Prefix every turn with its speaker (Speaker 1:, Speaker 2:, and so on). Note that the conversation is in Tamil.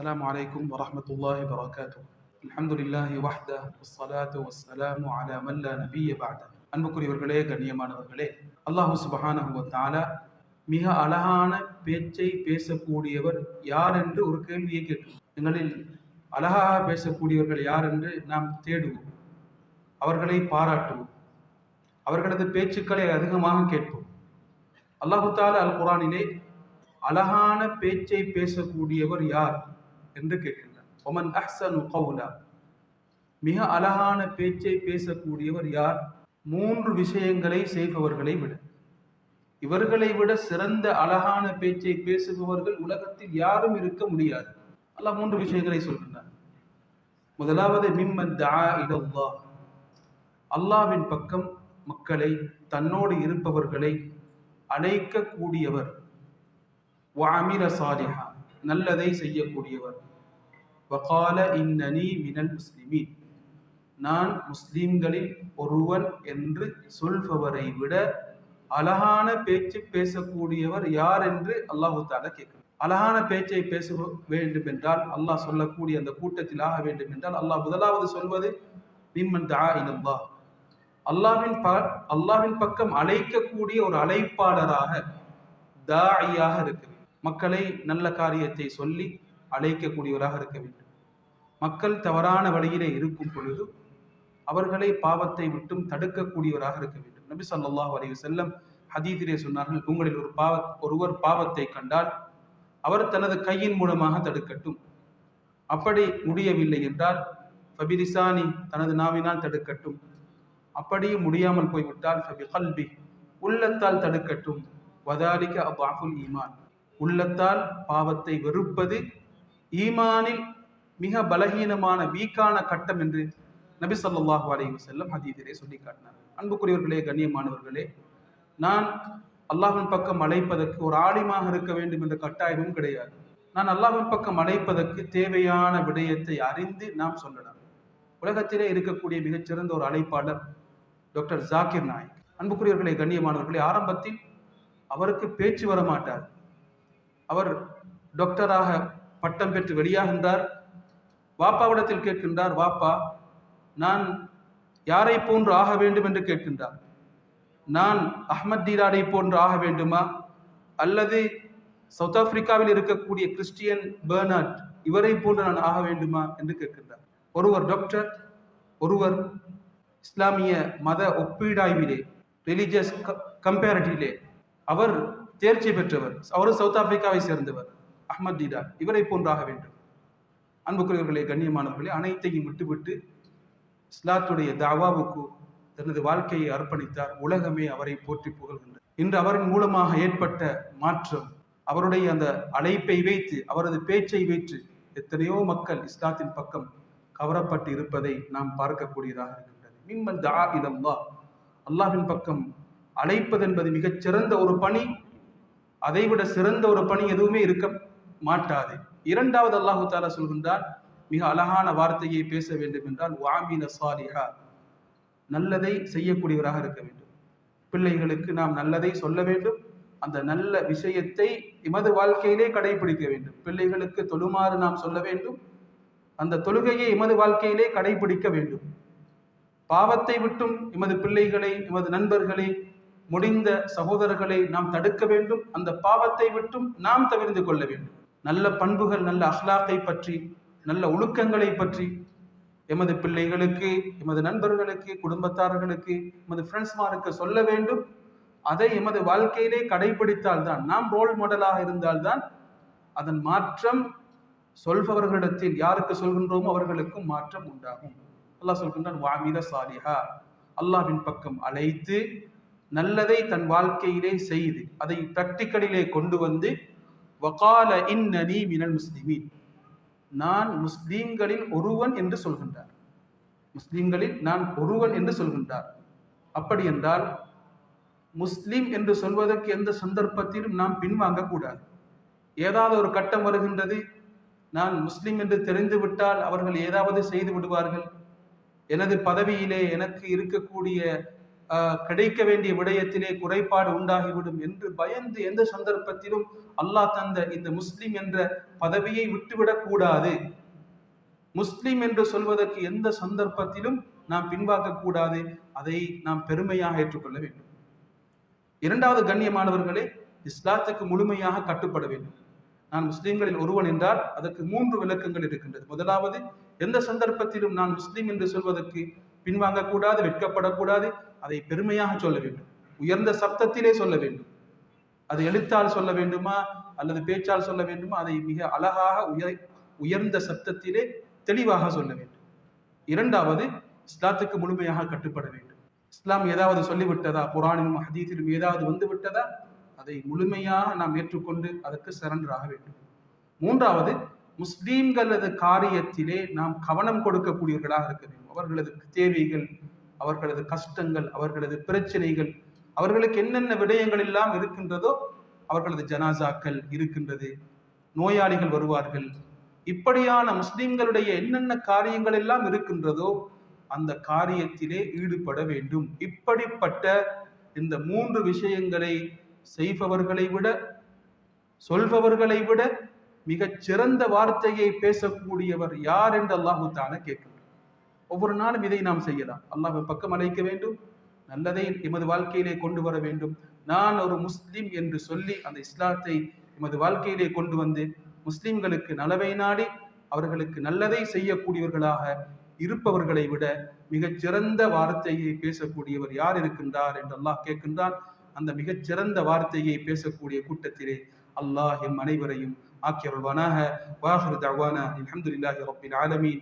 Speaker 1: السلام عليكم ورحمة الله وبركاته الحمد لله وحده والصلاة والسلام على من لا نبي بعده அன்புக்குரியவர்களே கண்ணியமானவர்களே அல்லாஹு சுபஹானஹு வ தஆலா மிக அழகான பேச்சை பேசக்கூடியவர் யார் என்று ஒரு கேள்வியை கேட்கும் எங்களில் அழகாக பேசக்கூடியவர்கள் யார் என்று நாம் தேடுவோம் அவர்களை பாராட்டுவோம் அவர்களது பேச்சுக்களை அதிகமாக கேட்போம் அல்லாஹு தாலா அல் குரானிலே அழகான பேச்சை பேசக்கூடியவர் யார் என்று கேட்கின்றார் ஒமன் அஹ்சனு கவுலா. மிக அழகான பேச்சை பேசக்கூடியவர் யார்? மூன்று விஷயங்களை செய்பவர்களை விட. இவர்களை விட சிறந்த அழகான பேச்சை பேசுபவர்கள் உலகத்தில் யாரும் இருக்க முடியாது. அல்ல மூன்று விஷயங்களை சொல்கின்றார் முதலாவது மிம்மன் தா இலல்லாஹ். அல்லாவின் பக்கம் மக்களை தன்னோடு இருப்பவர்களை அழைக்கக்கூடியவர். வாமிர சாலிஹா. நல்லதை செய்யக்கூடியவர். வகால இன்னனி மினல் முஸ்லிமீன். நான் முஸ்லிம்களில் ஒருவன் என்று சொல்பவரை விட அழகான பேச்சு பேசக்கூடியவர் யார் என்று அல்லாஹு தால கேட்கிறார் அழகான பேச்சை பேச வேண்டும் என்றால் அல்லாஹ் சொல்லக்கூடிய அந்த கூட்டத்தில் ஆக வேண்டும் என்றால் அல்லாஹ் முதலாவது சொல்வது மிம்மன் தா இலல்லா அல்லாவின் ப அல்லாவின் பக்கம் அழைக்கக்கூடிய ஒரு அழைப்பாளராக தாயாக இருக்க மக்களை நல்ல காரியத்தை சொல்லி அழைக்கக்கூடியவராக இருக்க வேண்டும். மக்கள் தவறான வழியிலே இருக்கும் பொழுது அவர்களை பாவத்தை விட்டும் தடுக்கக்கூடியவராக இருக்க வேண்டும். நபி ஸல்லல்லாஹு அலைஹி செல்லம் ஹதீதிலே சொன்னார்கள் உங்களில் ஒரு பாவ ஒருவர் பாவத்தை கண்டால் அவர் தனது கையின் மூலமாக தடுக்கட்டும். அப்படி முடியவில்லை என்றால் ஃபபிரிசானி தனது நாவினால் தடுக்கட்டும். அப்படியும் முடியாமல் போய்விட்டால் ஃபபி கல்பி உள்ளத்தால் தடுக்கட்டும். வதாலிக்க அபாஃபுல் ஈமான். உள்ளத்தால் பாவத்தை வெறுப்பது ஈமானில் மிக பலகீனமான வீக்கான கட்டம் என்று நபி சொல்லாஹு அலைஹி செல்லம் ஹதீதிலே சொல்லி காட்டினார் அன்புக்குரியவர்களே கண்ணியமானவர்களே நான் அல்லாஹின் பக்கம் அழைப்பதற்கு ஒரு ஆலிமாக இருக்க வேண்டும் என்ற கட்டாயமும் கிடையாது. நான் அல்லாஹின் பக்கம் அழைப்பதற்கு தேவையான விடயத்தை அறிந்து நாம் சொல்லலாம். உலகத்திலே இருக்கக்கூடிய மிகச்சிறந்த ஒரு அழைப்பாளர் டாக்டர் ஜாக்கிர் நாயக். அன்புக்குரியவர்களே கண்ணியமானவர்களே ஆரம்பத்தில் அவருக்கு பேச்சு வர மாட்டார் அவர் டாக்டராக பட்டம் பெற்று வெளியாகின்றார். வாப்பாவிடத்தில் கேட்கின்றார் வாப்பா நான் யாரை போன்று ஆக வேண்டும் என்று கேட்கின்றார். நான் அஹ்மத் தீராடை போன்று ஆக வேண்டுமா? அல்லது சவுத் ஆப்பிரிக்காவில் இருக்கக்கூடிய கிறிஸ்டியன் பெர்னாட் இவரை போன்று நான் ஆக வேண்டுமா? என்று கேட்கின்றார். ஒருவர் டாக்டர் ஒருவர் இஸ்லாமிய மத ஒப்பீடாய்விலே ரிலிஜியஸ் கம்பேரிட்டிவிலே அவர் தேர்ச்சி பெற்றவர். அவரும் சவுத் ஆப்பிரிக்காவை சேர்ந்தவர் அஹ்மத் தீடா இவரை போன்றாக வேண்டும். அன்புக்குரியவர்களே கண்ணியமானவர்களே அனைத்தையும் விட்டுவிட்டு இஸ்லாத்துடைய தாவாவுக்கு தனது வாழ்க்கையை அர்ப்பணித்தார். உலகமே அவரை போற்றி புகழ்கின்றது. இன்று அவரின் மூலமாக ஏற்பட்ட மாற்றம் அவருடைய அந்த அழைப்பை வைத்து அவரது பேச்சை வைத்து எத்தனையோ மக்கள் இஸ்லாத்தின் பக்கம் கவரப்பட்டு இருப்பதை நாம் பார்க்கக்கூடியதாக இருக்கின்றது. மின்மன் தா இடம் வா அல்லாஹின் பக்கம் அழைப்பது என்பது மிகச் சிறந்த ஒரு பணி. அதை விட சிறந்த ஒரு பணி எதுவுமே இருக்க மாட்டாது. இரண்டாவது அல்லாஹு தாலா சொல்கின்றான் மிக அழகான வார்த்தையை பேச வேண்டும் என்றால் வாமின சாலிஹா நல்லதை செய்யக்கூடியவராக இருக்க வேண்டும். பிள்ளைகளுக்கு நாம் நல்லதை சொல்ல வேண்டும். அந்த நல்ல விஷயத்தை எமது வாழ்க்கையிலே கடைபிடிக்க வேண்டும். பிள்ளைகளுக்கு தொழுமாறு நாம் சொல்ல வேண்டும். அந்த தொழுகையை எமது வாழ்க்கையிலே கடைபிடிக்க வேண்டும். பாவத்தை விட்டும் எமது பிள்ளைகளை எமது நண்பர்களை முடிந்த சகோதரர்களை நாம் தடுக்க வேண்டும். அந்த பாவத்தை விட்டும் நாம் தவிர்ந்து கொள்ள வேண்டும். நல்ல பண்புகள் நல்ல அஹ்லாக்கை பற்றி நல்ல ஒழுக்கங்களை பற்றி எமது பிள்ளைகளுக்கு எமது நண்பர்களுக்கு குடும்பத்தார்களுக்கு எமது ஃப்ரெண்ட்ஸ்மாருக்கு சொல்ல வேண்டும். அதை எமது வாழ்க்கையிலே கடைபிடித்தால்தான் நாம் ரோல் மாடலாக இருந்தால்தான் அதன் மாற்றம் சொல்பவர்களிடத்தில் யாருக்கு சொல்கின்றோமோ அவர்களுக்கும் மாற்றம் உண்டாகும். அல்லாஹ் சொல்கின்றான் வாமித சாலிஹா. அல்லாஹ்வின் பக்கம் அழைத்து நல்லதை தன் வாழ்க்கையிலே செய்து அதை பிராக்டிக்கலிலே கொண்டு வந்து வகால இன்னனி மினல் முஸ்லிமீன். நான் முஸ்லீம்களில் ஒருவன் என்று சொல்கின்றார். முஸ்லீம்களில் நான் ஒருவன் என்று சொல்கின்றார். அப்படி என்றால் முஸ்லீம் என்று சொல்வதற்கு எந்த சந்தர்ப்பத்திலும் நாம் பின்வாங்கக்கூடாது ஏதாவது ஒரு கட்டம் வருகின்றது நான் முஸ்லீம் என்று தெரிந்துவிட்டால் அவர்கள் ஏதாவது செய்து விடுவார்கள். எனது பதவியிலே எனக்கு இருக்கக்கூடிய கிடைக்க வேண்டிய விடயத்திலே குறைபாடு உண்டாகிவிடும் என்று பயந்து எந்த சந்தர்ப்பத்திலும் அல்லாஹ் தந்த இந்த முஸ்லிம் என்ற பதவியை விட்டுவிடக் கூடாது. முஸ்லிம் என்று சொல்வதற்கு எந்த சந்தர்ப்பத்திலும் நாம் பின்வாங்க கூடாது. அதை நாம் பெருமையாக ஏற்றுக்கொள்ள வேண்டும். இரண்டாவது கண்ணியமானவர்களே இஸ்லாத்துக்கு முழுமையாக கட்டுப்பட வேண்டும். நான் முஸ்லிம்களில் ஒருவன் என்றால் அதற்கு மூன்று விளக்கங்கள் இருக்கின்றது. முதலாவது எந்த சந்தர்ப்பத்திலும் நான் முஸ்லீம் என்று சொல்வதற்கு பின்வாங்கக்கூடாது வெட்கப்படக்கூடாது அதை பெருமையாக சொல்ல வேண்டும். உயர்ந்த சப்தத்திலே சொல்ல வேண்டும். அது எழுத்தால் சொல்ல வேண்டுமா? அல்லது பேச்சால் சொல்ல வேண்டுமா? அதை மிக அழகாக உயர் உயர்ந்த சப்தத்திலே தெளிவாக சொல்ல வேண்டும். இரண்டாவது இஸ்லாத்துக்கு முழுமையாக கட்டுப்பட வேண்டும். இஸ்லாம் ஏதாவது சொல்லிவிட்டதா? குரானிலும் ஹதீஸிலும் ஏதாவது வந்து விட்டதா அதை முழுமையாக நாம் ஏற்றுக்கொண்டு அதற்கு சரண்டர் ஆக வேண்டும். மூன்றாவது முஸ்லீம்களது காரியத்திலே நாம் கவனம் கொடுக்கக்கூடியவர்களாக இருக்க வேண்டும். அவர்களது தேவைகள் அவர்களது கஷ்டங்கள் அவர்களது பிரச்சனைகள் அவர்களுக்கு என்னென்ன விடயங்கள் எல்லாம் இருக்கின்றதோ அவர்களது ஜனாசாக்கள் இருக்கின்றது. நோயாளிகள் வருவார்கள். இப்படியான முஸ்லிம்களுடைய என்னென்ன காரியங்கள் எல்லாம் இருக்கின்றதோ அந்த காரியத்திலே ஈடுபட வேண்டும். இப்படிப்பட்ட இந்த மூன்று விஷயங்களை செய்பவர்களை விட சொல்பவர்களை விட மிகச் சிறந்த வார்த்தையை பேசக்கூடியவர் யார் என்று அல்லாஹு தான ஒவ்வொரு நாளும் இதை நாம் செய்யலாம். அல்லாஹ் பக்கம் அழைக்க வேண்டும் நல்லதை எமது வாழ்க்கையிலே கொண்டு வர வேண்டும். நான் ஒரு முஸ்லீம் என்று சொல்லி அந்த இஸ்லாத்தை எமது வாழ்க்கையிலே கொண்டு வந்து முஸ்லிம்களுக்கு நலவை நாடி அவர்களுக்கு நல்லதை செய்யக்கூடியவர்களாக இருப்பவர்களை விட மிகச் சிறந்த வார்த்தையை பேசக்கூடியவர் யார் இருக்கின்றார் என்று அல்லாஹ் கேட்கின்றான். அந்த மிகச் சிறந்த வார்த்தையை பேசக்கூடிய கூட்டத்திலே அல்லாஹ் எம் அனைவரையும் ஆக்கியருள்வானாக. வாஹிரு தவானா அல்ஹம்துலில்லாஹி ரப்பில் ஆலமீன்.